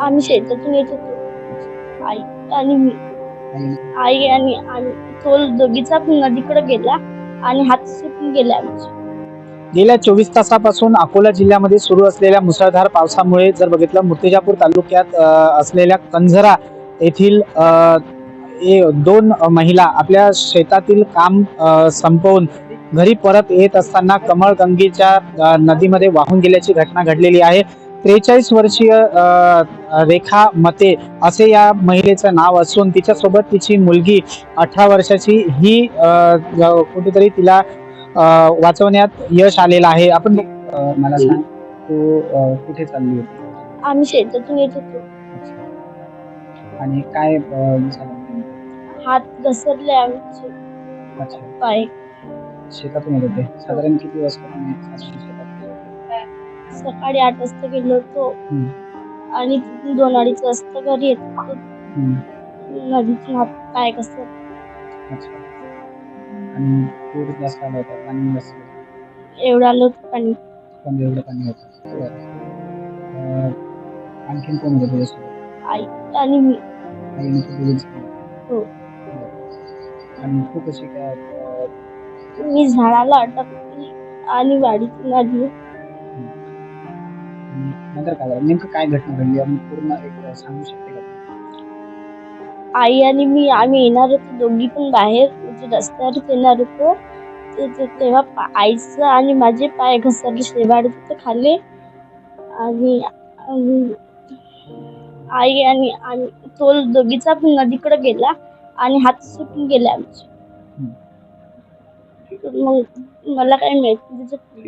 आम्ही शेतातून येत होतो. आई आणि मी. आई आणि आम्ही. तो दोघीचा नदीकडे गेला आणि हात सुटून गेले आमचे. गेल्या चोवीस तासापासून अकोला जिल्ह्यामध्ये सुरू असलेल्या मुसळधार पावसामुळे जर बघितलं मूर्तिजापूर तालुक्यात असलेल्या कंझरा येथील दोन महिला आपल्या शेतातील काम संपवून घरी परत येत असताना कमळगंगेच्या नदीमध्ये वाहून गेल्याची घटना घडलेली आहे. त्रेचाळीस वर्षीय रेखा मते असे या महिलेचं नाव असून तिच्यासोबत तिची मुलगी अठरा वर्षाची ही कुठेतरी तिला वाचवण्यात यश आलेलं आहे. आपण मला सांग तू कुठे चालली होती? आम्ही शेतातून येत होतो. आणि काय अ, झालं? हात घसरले आमचे अच्छा. पाय. शेतातून येत होते. साधारण किती वाजता तुम्ही साधारण शेतात? सकाळी आठ वाजता गेलो होतो. आणि तिथून दोन अडीच वाजता घरी येत होतो नदीतून हात पाय घसर अच्छा आणि पूर जास्त आला होता पाणी जास्त होतं. एवढं आलं होतं पाणी पण एवढं पाणी होतं बरं. अ, आणखीन कोण होतं तुझ्यासोबत आई आणि मी आईने तू दोघीच केलं? हो. बरं. आणि तू कशी काय अ, मी झाडाला अटकली आणि वाडीतून आली नंतर काय झालं? नेमकं काय घटना घडली? आणि पूर्ण एक सांगू शकते का? आई आणि मी आम्ही येणार होतो दोघी पण बाहेर. म्हणजे रस्त्यावरच येणार होतो. ते- ते- तेव्हा पा- आईचं आणि माझे पाय घसरले शेवाळत होते खाली. आणि आणि आई आणि आणि तो दोघीचा पण नदीकडे गेला आणि हात सुटून गेले आमचे. मग मला काही माहीत त्याचं-